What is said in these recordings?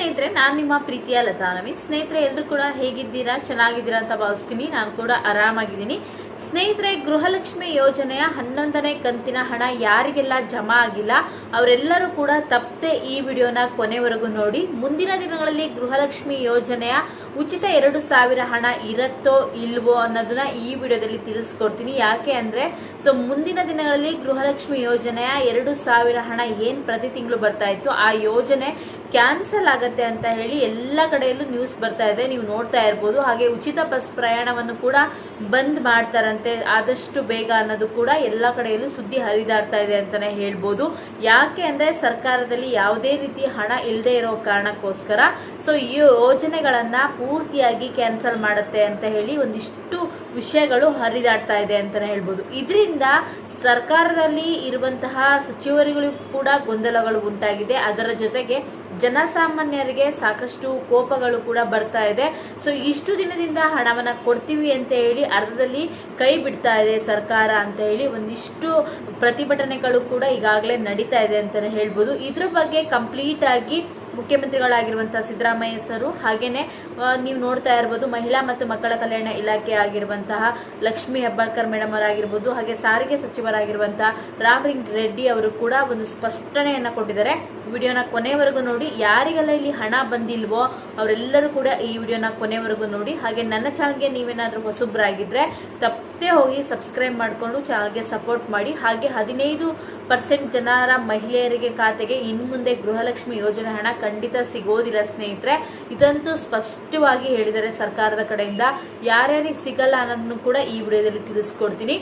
ಸ್ನೇಹಿತರೆ, ನಾನು ನಿಮ್ಮ ಪ್ರೀತಿಯ ಲತಾ ನವೀನ್. ಸ್ನೇಹಿತರೆ ಎಲ್ಲರೂ ಕೂಡ ಹೇಗಿದ್ದೀರಾ? ಚೆನ್ನಾಗಿದ್ದೀರಾ ಅಂತ ಭಾವಿಸ್ತೀನಿ. ನಾನು ಕೂಡ ಆರಾಮಾಗಿದ್ದೀನಿ. ಸ್ನೇಹಿತರೆ, ಗೃಹಲಕ್ಷ್ಮಿ ಯೋಜನೆಯ ಹನ್ನೊಂದನೇ ಕಂತಿನ ಹಣ ಯಾರಿಗೆಲ್ಲ ಜಮಾ ಆಗಿಲ್ಲ, ಅವರೆಲ್ಲರೂ ಕೂಡ ತಪ್ಪದೆ ಈ ವಿಡಿಯೋನ ಕೊನೆವರೆಗೂ ನೋಡಿ. ಮುಂದಿನ ದಿನಗಳಲ್ಲಿ ಗೃಹಲಕ್ಷ್ಮಿ ಯೋಜನೆಯ ಉಚಿತ ಎರಡು ಸಾವಿರ ಹಣ ಇರತ್ತೋ ಇಲ್ವೋ ಅನ್ನೋದನ್ನ ಈ ವಿಡಿಯೋದಲ್ಲಿ ತಿಳಿಸ್ಕೊಡ್ತೀನಿ. ಯಾಕೆ ಅಂದ್ರೆ, ಸೊ ಮುಂದಿನ ದಿನಗಳಲ್ಲಿ ಗೃಹಲಕ್ಷ್ಮಿ ಯೋಜನೆಯ ಎರಡು ಸಾವಿರ ಹಣ ಏನ್ ಪ್ರತಿ ತಿಂಗಳು ಬರ್ತಾ ಇತ್ತು, ಆ ಯೋಜನೆ ಕ್ಯಾನ್ಸಲ್ ಆಗತ್ತೆ ಅಂತ ಹೇಳಿ ಎಲ್ಲ ಕಡೆಯಲ್ಲೂ ನ್ಯೂಸ್ ಬರ್ತಾ ಇದೆ. ನೀವು ನೋಡ್ತಾ ಇರ್ಬೋದು. ಹಾಗೆ ಉಚಿತ ಬಸ್ ಪ್ರಯಾಣವನ್ನು ಕೂಡ ಬಂದ್ ಮಾಡ್ತಾರಂತೆ. ಆದಷ್ಟು ಬೇಗ ಅನ್ನೋದು ಕೂಡ ಎಲ್ಲ ಕಡೆಯಲ್ಲೂ ಸುದ್ದಿ ಹರಿದಾಡ್ತಾ ಇದೆ ಅಂತಾನೆ ಹೇಳ್ಬೋದು. ಯಾಕೆ ಅಂದ್ರೆ ಸರ್ಕಾರದಲ್ಲಿ ಯಾವುದೇ ರೀತಿ ಹಣ ಇಲ್ಲದೆ ಇರೋ ಕಾರಣಕ್ಕೋಸ್ಕರ. ಸೊ ಈ ಯೋಜನೆಗಳನ್ನ ಪೂರ್ತಿಯಾಗಿ ಕ್ಯಾನ್ಸಲ್ ಮಾಡುತ್ತೆ ಅಂತ ಹೇಳಿ ಒಂದಿಷ್ಟು ವಿಷಯಗಳು ಹರಿದಾಡ್ತಾ ಇದೆ ಅಂತಾನೆ ಹೇಳ್ಬೋದು. ಇದರಿಂದ ಸರ್ಕಾರದಲ್ಲಿ ಇರುವಂತಹ ಸಚಿವರುಗಳಿಗೂ ಕೂಡ ಗೊಂದಲಗಳು ಉಂಟಾಗಿದೆ. ಅದರ ಜೊತೆಗೆ ಜನಸಾಮಾನ್ಯರಿಗೆ ಸಾಕಷ್ಟು ಕೋಪಗಳು ಕೂಡ ಬರ್ತಾ ಇದೆ. ಸೊ ಇಷ್ಟು ದಿನದಿಂದ ಹಣವನ್ನ ಕೊಡ್ತೀವಿ ಅಂತ ಹೇಳಿ ಅರ್ಧದಲ್ಲಿ ಕೈ ಬಿಡ್ತಾ ಇದೆ ಸರ್ಕಾರ ಅಂತ ಹೇಳಿ ಒಂದಿಷ್ಟು ಪ್ರತಿಭಟನೆಗಳು ಕೂಡ ಈಗಾಗಲೇ ನಡೀತಾ ಇದೆ ಅಂತಾನೆ ಹೇಳ್ಬೋದು. ಇದ್ರ ಬಗ್ಗೆ ಕಂಪ್ಲೀಟ್ ಆಗಿ ಮುಖ್ಯಮಂತ್ರಿಗಳಾಗಿರುವಂತಹ ಸಿದ್ದರಾಮಯ್ಯ ಸರು ಹಾಗೇನೆ ನೀವು ನೋಡ್ತಾ ಇರ್ಬೋದು ಮಹಿಳಾ ಮತ್ತು ಮಕ್ಕಳ ಕಲ್ಯಾಣ ಇಲಾಖೆ ಆಗಿರುವಂತಹ ಲಕ್ಷ್ಮಿ ಹೆಬ್ಬಾಳ್ಕರ್ ಮೇಡಮ್ ಅವರಾಗಿರ್ಬೋದು ಹಾಗೆ ಸಾರಿಗೆ ಸಚಿವರಾಗಿರುವಂತಹ ರಾಮಲಿಂಗ್ ರೆಡ್ಡಿ ಅವರು ಕೂಡ ಒಂದು ಸ್ಪಷ್ಟನೆಯನ್ನ ಕೊಟ್ಟಿದ್ದಾರೆ. ವಿಡಿಯೋನ ಕೊನೆವರೆಗೂ ನೋಡಿ. ಯಾರಿಗೆಲ್ಲ ಇಲ್ಲಿ ಹಣ ಬಂದಿಲ್ವೋ ಅವರೆಲ್ಲರೂ ಕೂಡ ಈ ವಿಡಿಯೋನ ಕೊನೆವರೆಗೂ ನೋಡಿ. ಹಾಗೆ ನನ್ನ ಚಾನಲ್ಗೆ ನೀವೇನಾದರೂ ಹೊಸಬ್ರಾಗಿದ್ದರೆ ತಪ್ಪದೇ ಹೋಗಿ ಸಬ್ಸ್ಕ್ರೈಬ್ ಮಾಡಿಕೊಂಡು ಚಾನಲ್ಗೆ ಸಪೋರ್ಟ್ ಮಾಡಿ. ಹಾಗೆ ಹದಿನೈದು ಪರ್ಸೆಂಟ್ ಜನರ ಮಹಿಳೆಯರಿಗೆ ಖಾತೆಗೆ ಇನ್ನು ಮುಂದೆ ಗೃಹಲಕ್ಷ್ಮಿ ಯೋಜನೆ ಹಣ ಖಂಡಿತ ಸಿಗೋದಿಲ್ಲ ಸ್ನೇಹಿತರೆ. ಇದಂತೂ ಸ್ಪಷ್ಟವಾಗಿ ಹೇಳಿದ್ದಾರೆ ಸರ್ಕಾರದ ಕಡೆಯಿಂದ. ಯಾರ್ಯಾರಿಗೆ ಸಿಗಲ್ಲ ಅನ್ನೋದನ್ನು ಕೂಡ ಈ ವಿಡಿಯೋದಲ್ಲಿ ತಿಳಿಸ್ಕೊಡ್ತೀನಿ.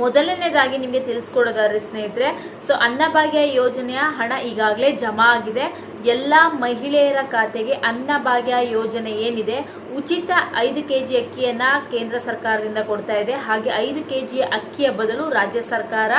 ಮೊದಲನೇದಾಗಿ ನಿಮಗೆ ತಿಳಿಸ್ಕೊಡೋದಾದ್ರೆ ಸ್ನೇಹಿತರೆ ಸೊ ಅನ್ನಭಾಗ್ಯ ಯೋಜನೆಯ ಹಣ ಈಗಾಗಲೇ ಜಮಾ ಆಗಿದೆ. ಎಲ್ಲ ಮಹಿಳೆಯರ ಖಾತೆಗೆ ಅನ್ನಭಾಗ್ಯ ಯೋಜನೆ ಏನಿದೆ, ಉಚಿತ ಐದು ಕೆ ಜಿ ಅಕ್ಕಿಯನ್ನ ಕೇಂದ್ರ ಸರ್ಕಾರದಿಂದ ಕೊಡ್ತಾ ಇದೆ. ಹಾಗೆ ಐದು ಕೆ ಜಿ ಅಕ್ಕಿಯ ಬದಲು ರಾಜ್ಯ ಸರ್ಕಾರ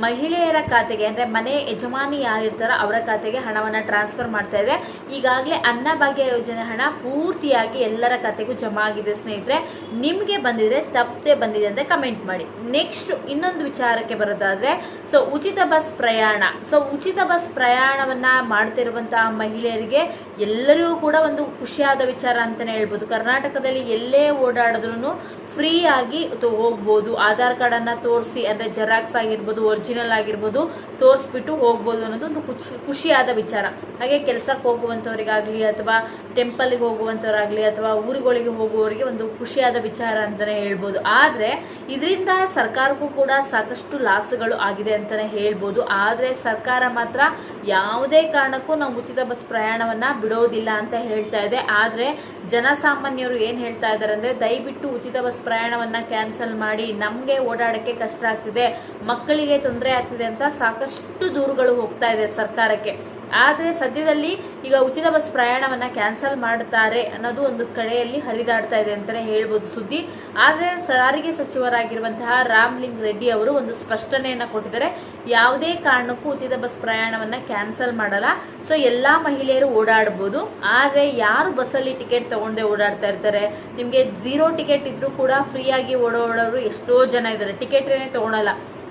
ಮಹಿಳೆಯರ ಖಾತೆಗೆ, ಅಂದ್ರೆ ಮನೆ ಯಜಮಾನಿ ಯಾರಿರ್ತಾರೋ ಅವರ ಖಾತೆಗೆ ಹಣವನ್ನ ಟ್ರಾನ್ಸ್ಫರ್ ಮಾಡ್ತಾ ಇದೆ. ಈಗಾಗಲೇ ಅನ್ನಭಾಗ್ಯ ಯೋಜನೆ ಹಣ ಪೂರ್ತಿಯಾಗಿ ಎಲ್ಲರ ಖಾತೆಗೂ ಜಮಾ ಆಗಿದೆ ಸ್ನೇಹಿತರೆ. ನಿಮ್ಗೆ ಬಂದಿದ್ರೆ ತಪ್ಪದೆ ಬಂದಿದೆ ಅಂತ ಕಮೆಂಟ್ ಮಾಡಿ. ನೆಕ್ಸ್ಟ್ ಇನ್ನೊಂದು ವಿಚಾರಕ್ಕೆ ಬರೋದಾದ್ರೆ ಸೊ ಉಚಿತ ಬಸ್ ಪ್ರಯಾಣ. ಸೊ ಉಚಿತ ಬಸ್ ಪ್ರಯಾಣವನ್ನ ಮಾಡ್ತಿರುವಂತಹ ಮಹಿಳೆಯರಿಗೆ ಎಲ್ಲರಿಗೂ ಕೂಡ ಒಂದು ಖುಷಿಯಾದ ವಿಚಾರ ಅಂತಾನೆ ಹೇಳ್ಬೋದು. ಕರ್ನಾಟಕದಲ್ಲಿ ಎಲ್ಲೇ ಓಡಾಡಿದ್ರು ಫ್ರೀ ಆಗಿ ಹೋಗ್ಬೋದು. ಆಧಾರ್ ಕಾರ್ಡ್ ಅನ್ನ ತೋರಿಸಿ, ಅಂದ್ರೆ ಜೆರಾಕ್ಸ್ ಆಗಿರ್ಬೋದು, ಒರಿಜಿನಲ್ ಆಗಿರ್ಬೋದು, ತೋರಿಸ್ಬಿಟ್ಟು ಹೋಗ್ಬೋದು ಅನ್ನೋದು ಒಂದು ಖುಷಿ, ಖುಷಿಯಾದ ವಿಚಾರ. ಹಾಗೆ ಕೆಲ್ಸಕ್ಕೆ ಹೋಗುವಂತವರಿಗಾಗ್ಲಿ ಅಥವಾ ಟೆಂಪಲ್ಗೆ ಹೋಗುವಂತವ್ರಾಗ್ಲಿ ಅಥವಾ ಊರುಗಳಿಗೆ ಹೋಗುವವರಿಗೆ ಒಂದು ಖುಷಿಯಾದ ವಿಚಾರ ಅಂತಾನೆ ಹೇಳ್ಬೋದು. ಆದ್ರೆ, ಇದರಿಂದ ಸರ್ಕಾರಕ್ಕೂ ಕೂಡ ಸಾಕಷ್ಟು ಲಾಸ್ಗಳು ಆಗಿದೆ ಅಂತಾನೆ ಹೇಳ್ಬೋದು. ಆದ್ರೆ ಸರ್ಕಾರ ಮಾತ್ರ ಯಾವುದೇ ಕಾರಣಕ್ಕೂ ನಾವು ಉಚಿತ ಬಸ್ ಪ್ರಯಾಣವನ್ನ ಬಿಡೋದಿಲ್ಲ ಅಂತ ಹೇಳ್ತಾ ಇದೆ. ಆದ್ರೆ, ಜನಸಾಮಾನ್ಯರು ಏನ್ ಹೇಳ್ತಾ ಇದ್ದಾರೆ ಅಂದ್ರೆ, ದಯವಿಟ್ಟು ಉಚಿತ ಬಸ್ ಪ್ರಯಾಣವನ್ನ ಕ್ಯಾನ್ಸಲ್ ಮಾಡಿ ನಮ್ಗೆ ಓಡಾಡಕ್ಕೆ ಕಷ್ಟ ಆಗ್ತಿದೆ, ಮಕ್ಕಳಿಗೆ ತೊಂದರೆ ಆಗ್ತಿದೆ ಅಂತ ಸಾಕಷ್ಟು ದೂರುಗಳು ಹೋಗ್ತಾ ಇದೆ ಸರ್ಕಾರಕ್ಕೆ. ಆದ್ರೆ ಸದ್ಯದಲ್ಲಿ ಈಗ ಉಚಿತ ಬಸ್ ಪ್ರಯಾಣವನ್ನ ಕ್ಯಾನ್ಸಲ್ ಮಾಡ್ತಾರೆ ಅನ್ನೋದು ಒಂದು ಕಡೆಯಲ್ಲಿ ಹರಿದಾಡ್ತಾ ಇದೆ ಅಂತಾನೆ ಹೇಳ್ಬೋದು ಸುದ್ದಿ. ಆದರೆ ಸಾರಿಗೆ ಸಚಿವರಾಗಿರುವಂತಹ ರಾಮ್ಲಿಂಗ್ ರೆಡ್ಡಿ ಅವರು ಒಂದು ಸ್ಪಷ್ಟನೆಯನ್ನ ಕೊಟ್ಟಿದ್ದಾರೆ. ಯಾವುದೇ ಕಾರಣಕ್ಕೂ ಉಚಿತ ಬಸ್ ಪ್ರಯಾಣವನ್ನ ಕ್ಯಾನ್ಸಲ್ ಮಾಡಲ್ಲ. ಸೊ ಎಲ್ಲಾ ಮಹಿಳೆಯರು ಓಡಾಡಬಹುದು ಆದರೆ ಯಾರು ಬಸ್ಸಲ್ಲಿ ಟಿಕೆಟ್ ತಗೊಂಡೆ ಓಡಾಡ್ತಾ ಇರ್ತಾರೆ? ನಿಮಗೆ ಝೀರೋ ಟಿಕೆಟ್ ಇದ್ರೂ ಕೂಡ ಫ್ರೀಯಾಗಿ ಓಡಾಡೋರು ಎಷ್ಟೋ ಜನ ಇದ್ದಾರೆ. ಟಿಕೆಟ್ ಏನೇ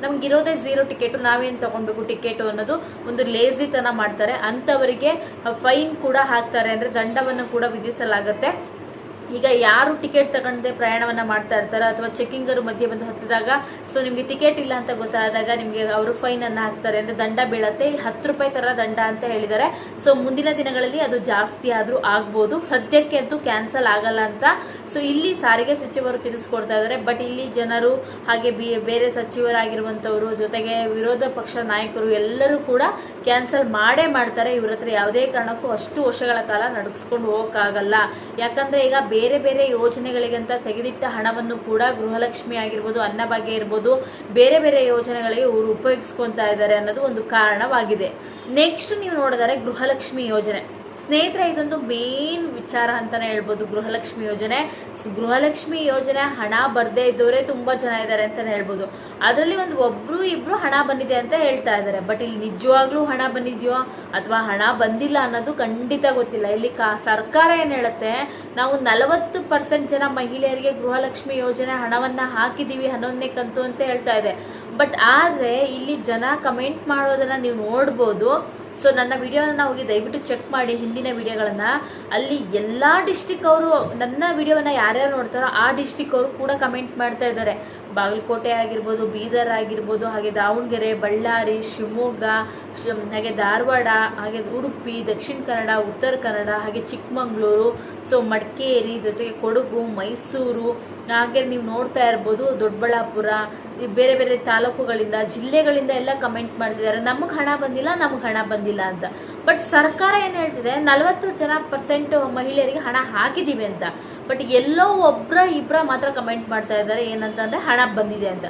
ನಮ್ಗಿರೋದೇ ಝೀರೋ ಟಿಕೆಟ್, ನಾವೇನ್ ತಗೊಳ್ಬೇಕು ಟಿಕೆಟ್ ಅನ್ನೋದು ಒಂದು ಲೇಜಿ ತನ ಮಾಡ್ತಾರೆ. ಅಂತವರಿಗೆ ಫೈನ್ ಕೂಡ ಹಾಕ್ತಾರೆ ಅಂದ್ರೆ ದಂಡವನ್ನು ಕೂಡ ವಿಧಿಸಲಾಗುತ್ತೆ. ಈಗ ಯಾರು ಟಿಕೆಟ್ ತಗೊಂಡೆ ಪ್ರಯಾಣವನ್ನ ಮಾಡ್ತಾ ಇರ್ತಾರ ಅಥವಾ ಚೆಕಿಂಗ್ ಮಧ್ಯೆ ಬಂದು ಹತ್ತಿದಾಗ ಸೊ ನಿಮ್ಗೆ ಟಿಕೆಟ್ ಇಲ್ಲ ಅಂತ ಗೊತ್ತಾದಾಗ ನಿಮ್ಗೆ ಅವರು ಫೈನ್ ಅನ್ನ ಹಾಕ್ತಾರೆ. ಅಂದ್ರೆ ದಂಡ ಬೀಳತ್ತೆ. ಹತ್ತು ರೂಪಾಯಿ ತರ ದಂಡ ಅಂತ ಹೇಳಿದ್ದಾರೆ. ಸೊ ಮುಂದಿನ ದಿನಗಳಲ್ಲಿ ಅದು ಜಾಸ್ತಿ ಆದ್ರೂ ಆಗ್ಬೋದು. ಸದ್ಯಕ್ಕೆ ಅಂತೂ ಕ್ಯಾನ್ಸಲ್ ಆಗಲ್ಲ ಅಂತ. ಸೊ ಇಲ್ಲಿ ಸಾರಿಗೆ ಸಚಿವರು ತಿಳಿಸ್ಕೊಡ್ತಾ ಇದ್ದಾರೆ. ಬಟ್ ಇಲ್ಲಿ ಜನರು, ಹಾಗೆ ಬೇರೆ ಸಚಿವರಾಗಿರುವಂತವರು ಜೊತೆಗೆ ವಿರೋಧ ಪಕ್ಷ ನಾಯಕರು ಎಲ್ಲರೂ ಕೂಡ ಕ್ಯಾನ್ಸಲ್ ಮಾಡೇ ಮಾಡ್ತಾರೆ. ಇವ್ರ ಹತ್ರ ಯಾವುದೇ ಕಾರಣಕ್ಕೂ ಅಷ್ಟು ವರ್ಷಗಳ ಕಾಲ ನಡ್ಸ್ಕೊಂಡು ಹೋಗಕ್ಕಾಗಲ್ಲ. ಯಾಕಂದ್ರೆ ಈಗ ಬೇರೆ ಬೇರೆ ಯೋಜನೆಗಳಿಗಂತ ತೆಗೆದಿಟ್ಟ ಹಣವನ್ನು ಕೂಡ ಗೃಹಲಕ್ಷ್ಮಿ ಆಗಿರ್ಬೋದು ಅನ್ನಭಾಗ್ಯ ಇರ್ಬೋದು, ಬೇರೆ ಬೇರೆ ಯೋಜನೆಗಳಿಗೆ ಇವರು ಉಪಯೋಗಿಸ್ಕೊತಾ ಇದ್ದಾರೆ ಅನ್ನೋದು ಒಂದು ಕಾರಣವಾಗಿದೆ. ನೆಕ್ಸ್ಟ್ ನೀವು ನೋಡಿದರೆ ಗೃಹಲಕ್ಷ್ಮಿ ಯೋಜನೆ. ಸ್ನೇಹಿತರೆ, ಇದೊಂದು ಮೇನ್ ವಿಚಾರ ಅಂತಾನೆ ಹೇಳ್ಬೋದು ಗೃಹಲಕ್ಷ್ಮಿ ಯೋಜನೆ. ಗೃಹಲಕ್ಷ್ಮಿ ಯೋಜನೆ ಹಣ ಬರದೇ ಇದ್ದವರೇ ತುಂಬಾ ಜನ ಇದ್ದಾರೆ ಅಂತಾನೆ ಹೇಳ್ಬೋದು. ಅದರಲ್ಲಿ ಒಂದು ಒಬ್ರು ಇಬ್ರು ಹಣ ಬಂದಿದೆ ಅಂತ ಹೇಳ್ತಾ ಇದ್ದಾರೆ ಬಟ್ ಇಲ್ಲಿ ನಿಜವಾಗ್ಲೂ ಹಣ ಬಂದಿದೆಯೋ ಅಥವಾ ಹಣ ಬಂದಿಲ್ಲ ಅನ್ನೋದು ಖಂಡಿತ ಗೊತ್ತಿಲ್ಲ. ಇಲ್ಲಿ ಸರ್ಕಾರ ಏನ್ ಹೇಳುತ್ತೆ, ನಾವು ನಲವತ್ತು ಪರ್ಸೆಂಟ್ ಜನ ಮಹಿಳೆಯರಿಗೆ ಗೃಹಲಕ್ಷ್ಮಿ ಯೋಜನೆ ಹಣವನ್ನ ಹಾಕಿದೀವಿ ಹನ್ನೊಂದನೇ ಕಂತು ಅಂತ ಹೇಳ್ತಾ ಇದೆ. ಬಟ್ ಆದ್ರೆ ಇಲ್ಲಿ ಜನ ಕಮೆಂಟ್ ಮಾಡೋದನ್ನ ನೀವು ನೋಡ್ಬೋದು. ಸೊ ನನ್ನ ವಿಡಿಯೋನ ಹೋಗಿ ದಯವಿಟ್ಟು ಚೆಕ್ ಮಾಡಿ ಹಿಂದಿನ ವಿಡಿಯೋಗಳನ್ನ ಅಲ್ಲಿ ಎಲ್ಲಾ ಡಿಸ್ಟಿಕ್ ಅವರು ನನ್ನ ವಿಡಿಯೋವನ್ನ ಯಾರ್ಯಾರು ನೋಡ್ತಾರೋ ಆ ಡಿಸ್ಟಿಕ್ ಅವರು ಕೂಡ ಕಮೆಂಟ್ ಮಾಡ್ತಾ ಇದ್ದಾರೆ. ಬಾಗಲಕೋಟೆ ಆಗಿರ್ಬೋದು, ಬೀದರ್ ಆಗಿರ್ಬೋದು, ಹಾಗೆ ದಾವಣಗೆರೆ, ಬಳ್ಳಾರಿ, ಶಿವಮೊಗ್ಗ ಹಾಗೆ ಧಾರವಾಡ, ಹಾಗೆ ಉಡುಪಿ, ದಕ್ಷಿಣ ಕನ್ನಡ, ಉತ್ತರ ಕನ್ನಡ, ಹಾಗೆ ಚಿಕ್ಕಮಂಗ್ಳೂರು, ಸೊ ಮಡಿಕೇರಿ, ಜೊತೆಗೆ ಕೊಡಗು, ಮೈಸೂರು, ಹಾಗೆ ನೀವು ನೋಡ್ತಾ ಇರ್ಬೋದು ದೊಡ್ಡಬಳ್ಳಾಪುರ ಬೇರೆ ಬೇರೆ ತಾಲೂಕುಗಳಿಂದ, ಜಿಲ್ಲೆಗಳಿಂದ ಎಲ್ಲ ಕಮೆಂಟ್ ಮಾಡ್ತಿದ್ದಾರೆ. ನಮಗೆ ಹಣ ಬಂದಿಲ್ಲ, ನಮಗೆ ಹಣ ಬಂದಿಲ್ಲ ಅಂತ. ಬಟ್ ಸರ್ಕಾರ ಏನು ಹೇಳ್ತಿದೆ? ನಲವತ್ತು ಜನ ಪರ್ಸೆಂಟ್ ಮಹಿಳೆಯರಿಗೆ ಹಣ ಹಾಕಿದ್ದೀವಿ ಅಂತ. ಬಟ್ ಎಲ್ಲೋ ಒಬ್ಬರ ಇಬ್ಬರ ಮಾತ್ರ ಕಮೆಂಟ್ ಮಾಡ್ತಾ ಇದ್ದಾರೆ, ಏನಂತಂದ್ರೆ ಹಣ ಬಂದಿದೆ ಅಂತ.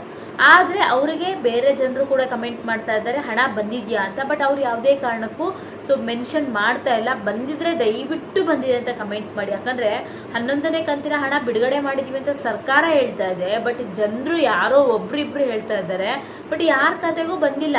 ಆದರೆ ಅವರಿಗೆ ಬೇರೆ ಜನರು ಕೂಡ ಕಮೆಂಟ್ ಮಾಡ್ತಾ ಇದ್ದಾರೆ, ಹಣ ಬಂದಿದೆಯಾ ಅಂತ. ಬಟ್ ಅವ್ರು ಯಾವುದೇ ಕಾರಣಕ್ಕೂ ಸೊ ಮೆನ್ಷನ್ ಮಾಡ್ತಾ ಇಲ್ಲ. ಬಂದಿದ್ರೆ ದಯವಿಟ್ಟು ಬಂದಿದೆ ಅಂತ ಕಮೆಂಟ್ ಮಾಡಿ. ಯಾಕಂದರೆ ಹನ್ನೊಂದನೇ ಕಂತಿನ ಹಣ ಬಿಡುಗಡೆ ಮಾಡಿದೀವಿ ಅಂತ ಸರ್ಕಾರ ಹೇಳ್ತಾ ಇದೆ. ಬಟ್ ಜನರು ಯಾರೋ ಒಬ್ರಿಬ್ರು ಹೇಳ್ತಾ ಇದ್ದಾರೆ. ಬಟ್ ಯಾರ ಖಾತೆಗೂ ಬಂದಿಲ್ಲ.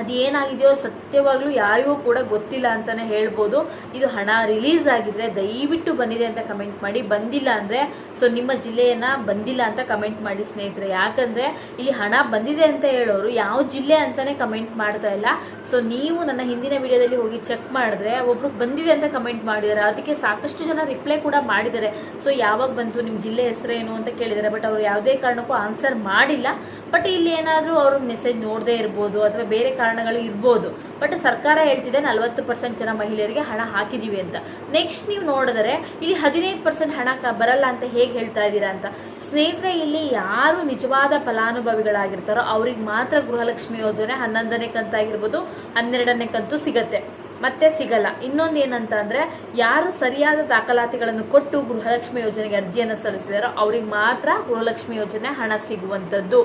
ಅದು ಏನಾಗಿದೆಯೋ ಸತ್ಯವಾಗ್ಲೂ ಯಾರಿಗೂ ಕೂಡ ಗೊತ್ತಿಲ್ಲ ಅಂತಾನೆ ಹೇಳ್ಬೋದು. ಇದು ಹಣ ರಿಲೀಸ್ ಆಗಿದ್ರೆ ದಯವಿಟ್ಟು ಬಂದಿದೆ ಅಂತ ಕಮೆಂಟ್ ಮಾಡಿ. ಬಂದಿಲ್ಲ ಅಂದ್ರೆ ಸೊ ನಿಮ್ಮ ಜಿಲ್ಲೆಯನ್ನ ಬಂದಿಲ್ಲ ಅಂತ ಕಮೆಂಟ್ ಮಾಡಿ ಸ್ನೇಹಿತರೆ. ಯಾಕಂದ್ರೆ, ಇಲ್ಲಿ ಹಣ ಬಂದಿದೆ ಅಂತ ಹೇಳೋರು ಯಾವ ಜಿಲ್ಲೆ ಅಂತಾನೆ ಕಮೆಂಟ್ ಮಾಡ್ತಾ ಇಲ್ಲ. ಸೊ ನೀವು ನನ್ನ ಹಿಂದಿನ ವಿಡಿಯೋದಲ್ಲಿ ಹೋಗಿ ಚೆಕ್ ಮಾಡಿದ್ರೆ, ಒಬ್ರು ಬಂದಿದೆ ಅಂತ ಕಮೆಂಟ್ ಮಾಡಿದ್ದಾರೆ. ಅದಕ್ಕೆ ಸಾಕಷ್ಟು ಜನ ರಿಪ್ಲೈ ಕೂಡ ಮಾಡಿದ್ದಾರೆ. ಸೊ ಯಾವಾಗ ಬಂತು ನಿಮ್ಮ ಜಿಲ್ಲೆ ಹೆಸರೇನು ಅಂತ ಕೇಳಿದ್ದಾರೆ. ಬಟ್ ಅವ್ರು ಯಾವುದೇ ಕಾರಣಕ್ಕೂ ಆನ್ಸರ್ ಮಾಡಿಲ್ಲ. ಬಟ್ ಇಲ್ಲಿ ಏನಾದರೂ ಅವರು ಮೆಸೇಜ್ ನೋಡದೇ ಇರ್ಬೋದು, ಅಥವಾ ಬೇರೆ ಕಾರಣಗಳು ಇರ್ಬೋದು. ಬಟ್ ಸರ್ಕಾರ ಹೇಳ್ತಿದೆ ನಲವತ್ತು ಪರ್ಸೆಂಟ್ ಜನ ಮಹಿಳೆಯರಿಗೆ ಹಣ ಹಾಕಿದೀವಿ ಅಂತ. ನೆಕ್ಸ್ಟ್ ನೀವು ನೋಡಿದರೆ ಇಲ್ಲಿ ಹದಿನೈದು ಪರ್ಸೆಂಟ್ ಹಣ ಬರಲ್ಲ ಅಂತ ಹೇಗೆ ಹೇಳ್ತಾ ಇದ್ದೀರಾ ಅಂತ. ಸ್ನೇಹಿತರೆ, ಇಲ್ಲಿ ಯಾರು ನಿಜವಾದ ಫಲಾನುಭವಿಗಳಾಗಿರ್ತಾರೋ ಅವ್ರಿಗೆ ಮಾತ್ರ ಗೃಹಲಕ್ಷ್ಮಿ ಯೋಜನೆ ಹನ್ನೊಂದನೇ ಕಂತಾಗಿರ್ಬೋದು ಹನ್ನೆರಡನೇ ಕಂತು ಸಿಗತ್ತೆ. ಮತ್ತೆ ಸಿಗಲ್ಲ. ಇನ್ನೊಂದು ಏನಂತ ಅಂದ್ರೆ ಯಾರು ಸರಿಯಾದ ದಾಖಲಾತಿಗಳನ್ನು ಕೊಟ್ಟು ಗೃಹಲಕ್ಷ್ಮಿ ಯೋಜನೆಗೆ ಅರ್ಜಿಯನ್ನು ಸಲ್ಲಿಸಿದಾರೋ ಅವ್ರಿಗೆ ಮಾತ್ರ ಗೃಹಲಕ್ಷ್ಮಿ ಯೋಜನೆ ಹಣ ಸಿಗುವಂತದ್ದು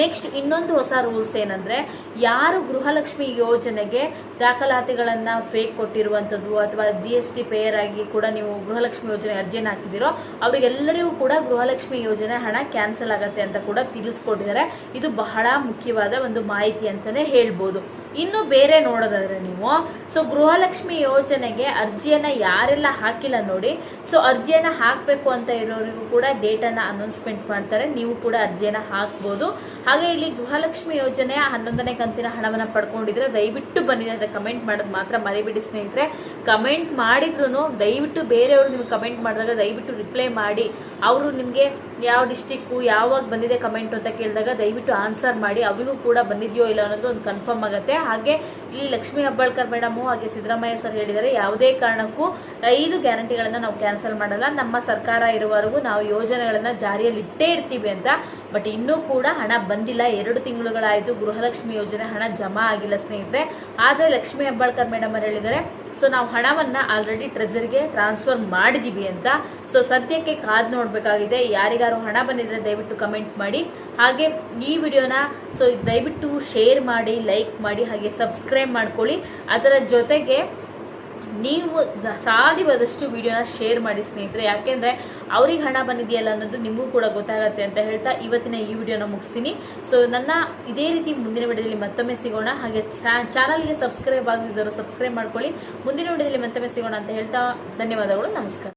ನೆಕ್ಸ್ಟ್ ಇನ್ನೊಂದು ಹೊಸ ರೂಲ್ಸ್ ಏನಂದ್ರೆ, ಯಾರು ಗೃಹಲಕ್ಷ್ಮಿ ಯೋಜನೆಗೆ ದಾಖಲಾತಿಗಳನ್ನ ಫೇಕ್ ಕೊಟ್ಟಿರುವಂತದ್ದು ಅಥವಾ ಜಿ ಎಸ್ ಟಿ ಪೇಯರ್ ಆಗಿ ಕೂಡ ನೀವು ಗೃಹಲಕ್ಷ್ಮಿ ಯೋಜನೆ ಅರ್ಜಿಯನ್ನು ಹಾಕಿದಿರೋ ಅವರಿಗೆಲ್ಲರಿಗೂ ಕೂಡ ಗೃಹಲಕ್ಷ್ಮಿ ಯೋಜನೆ ಹಣ ಕ್ಯಾನ್ಸಲ್ ಆಗತ್ತೆ ಅಂತ ಕೂಡ ತಿಳಿಸ್ಕೊಟ್ಟಿದ್ದಾರೆ. ಇದು ಬಹಳ ಮುಖ್ಯವಾದ ಒಂದು ಮಾಹಿತಿ ಅಂತಾನೆ ಹೇಳ್ಬೋದು. ಇನ್ನು ಬೇರೆ ನೋಡೋದಾದ್ರೆ ನೀವು ಸೊ ಗೃಹಲಕ್ಷ್ಮಿ ಯೋಜನೆಗೆ ಅರ್ಜಿಯನ್ನ ಯಾರೆಲ್ಲ ಹಾಕಿಲ್ಲ ನೋಡಿ ಸೊ ಅರ್ಜಿಯನ್ನ ಹಾಕಬೇಕು ಅಂತ ಇರೋರಿಗೂ ಕೂಡ ಡೇಟನ್ನ ಅನೌನ್ಸ್ಮೆಂಟ್ ಮಾಡ್ತಾರೆ, ನೀವು ಕೂಡ ಅರ್ಜಿಯನ್ನ ಹಾಕ್ಬೋದು. ಹಾಗೆ ಇಲ್ಲಿ ಗೃಹಲಕ್ಷ್ಮಿ ಯೋಜನೆಯ ಹನ್ನೊಂದನೇ ಕಂತಿನ ಹಣವನ್ನ ಪಡ್ಕೊಂಡಿದ್ರೆ ದಯವಿಟ್ಟು ಬನ್ನಿ ಅಂತ ಕಮೆಂಟ್ ಮಾಡೋದು ಮಾತ್ರ ಮರಿಬಿಡಿ ಸ್ನೇಹಿತರೆ. ಕಮೆಂಟ್ ಮಾಡಿದ್ರು ದಯವಿಟ್ಟು ಬೇರೆಯವರು ನಿಮ್ಗೆ ಕಮೆಂಟ್ ಮಾಡಿದಾಗ ದಯವಿಟ್ಟು ರಿಪ್ಲೈ ಮಾಡಿ. ಅವರು ನಿಮಗೆ ಯಾವ ಡಿಸ್ಟಿಕ್ಕು ಯಾವಾಗ ಬಂದಿದೆ ಕಮೆಂಟ್ ಅಂತ ಕೇಳಿದಾಗ ದಯವಿಟ್ಟು ಆನ್ಸರ್ ಮಾಡಿ. ಅವರಿಗೂ ಕೂಡ ಬಂದಿದೆಯೋ ಇಲ್ಲ ಅನ್ನೋದು ಒಂದು ಕನ್ಫರ್ಮ್ ಆಗುತ್ತೆ. ಹಾಗೆ ಇಲ್ಲಿ ಲಕ್ಷ್ಮಿ ಹಬ್ಬಾಳ್ಕರ್ ಮೇಡಮ್ ಹಾಗೆ ಸಿದ್ದರಾಮಯ್ಯ ಸರ್ ಹೇಳಿದರೆ ಯಾವುದೇ ಕಾರಣಕ್ಕೂ ಐದು ಗ್ಯಾರಂಟಿಗಳನ್ನ ನಾವು ಕ್ಯಾನ್ಸಲ್ ಮಾಡಲ್ಲ. ನಮ್ಮ ಸರ್ಕಾರ ಇರುವವರೆಗೂ ನಾವು ಯೋಜನೆಗಳನ್ನ ಜಾರಿಯಲ್ಲಿ ಇಟ್ಟೇ ಇರ್ತೀವಿ ಅಂತ. ಬಟ್ ಇನ್ನೂ ಕೂಡ ಹಣ ಬಂದಿಲ್ಲ. ಎರಡು ತಿಂಗಳುಗಳಾಯಿತು ಗೃಹಲಕ್ಷ್ಮಿ ಯೋಜನೆ ಹಣ ಜಮಾ ಆಗಿಲ್ಲ ಸ್ನೇಹಿತರೆ. ಆದರೆ ಲಕ್ಷ್ಮಿ ಹೆಬ್ಬಾಳ್ಕರ್ ಮೇಡಮ್ ಅವರು ಹೇಳಿದ್ದಾರೆ ಸೊ ನಾವು ಹಣವನ್ನ ಆಲ್ರೆಡಿ ಟ್ರೆಜರಿಗೆ ಟ್ರಾನ್ಸ್ಫರ್ ಮಾಡಿದೀವಿ ಅಂತ. ಸೊ ಸದ್ಯಕ್ಕೆ ಕಾದ್ ನೋಡಬೇಕಾಗಿದೆ. ಯಾರಿಗಾರು ಹಣ ಬಂದಿದ್ರೆ ದಯವಿಟ್ಟು ಕಮೆಂಟ್ ಮಾಡಿ. ಹಾಗೆ ಈ ವಿಡಿಯೋನ ಸೊ ದಯವಿಟ್ಟು ಶೇರ್ ಮಾಡಿ ಲೈಕ್ ಮಾಡಿ, ಹಾಗೆ ಸಬ್ಸ್ಕ್ರೈಬ್ ಮಾಡ್ಕೊಳ್ಳಿ. ಅದರ ಜೊತೆಗೆ ನೀವು ಸಾಧ್ಯವಾದಷ್ಟು ವಿಡಿಯೋನ ಶೇರ್ ಮಾಡಿ ಸ್ನೇಹಿತರೆ. ಯಾಕೆಂದ್ರೆ ಅವ್ರಿಗೆ ಹಣ ಬಂದಿದೆಯಲ್ಲ ಅನ್ನೋದು ನಿಮಗೂ ಕೂಡ ಗೊತ್ತಾಗುತ್ತೆ ಅಂತ ಹೇಳ್ತಾ ಇವತ್ತಿನ ಈ ವಿಡಿಯೋನ ಮುಗಿಸ್ತೀನಿ. ಸೊ ನನ್ನ ಇದೇ ರೀತಿ ಮುಂದಿನ ವಿಡಿಯೋದಲ್ಲಿ ಮತ್ತೊಮ್ಮೆ ಸಿಗೋಣ. ಹಾಗೆ ಚಾನಲ್ಗೆ ಸಬ್ಸ್ಕ್ರೈಬ್ ಆಗದಿದ್ದರೂ ಸಬ್ಸ್ಕ್ರೈಬ್ ಮಾಡ್ಕೊಳ್ಳಿ. ಮುಂದಿನ ವಿಡಿಯೋದಲ್ಲಿ ಮತ್ತೊಮ್ಮೆ ಸಿಗೋಣ ಅಂತ ಹೇಳ್ತಾ ಧನ್ಯವಾದಗಳು. ನಮಸ್ಕಾರ.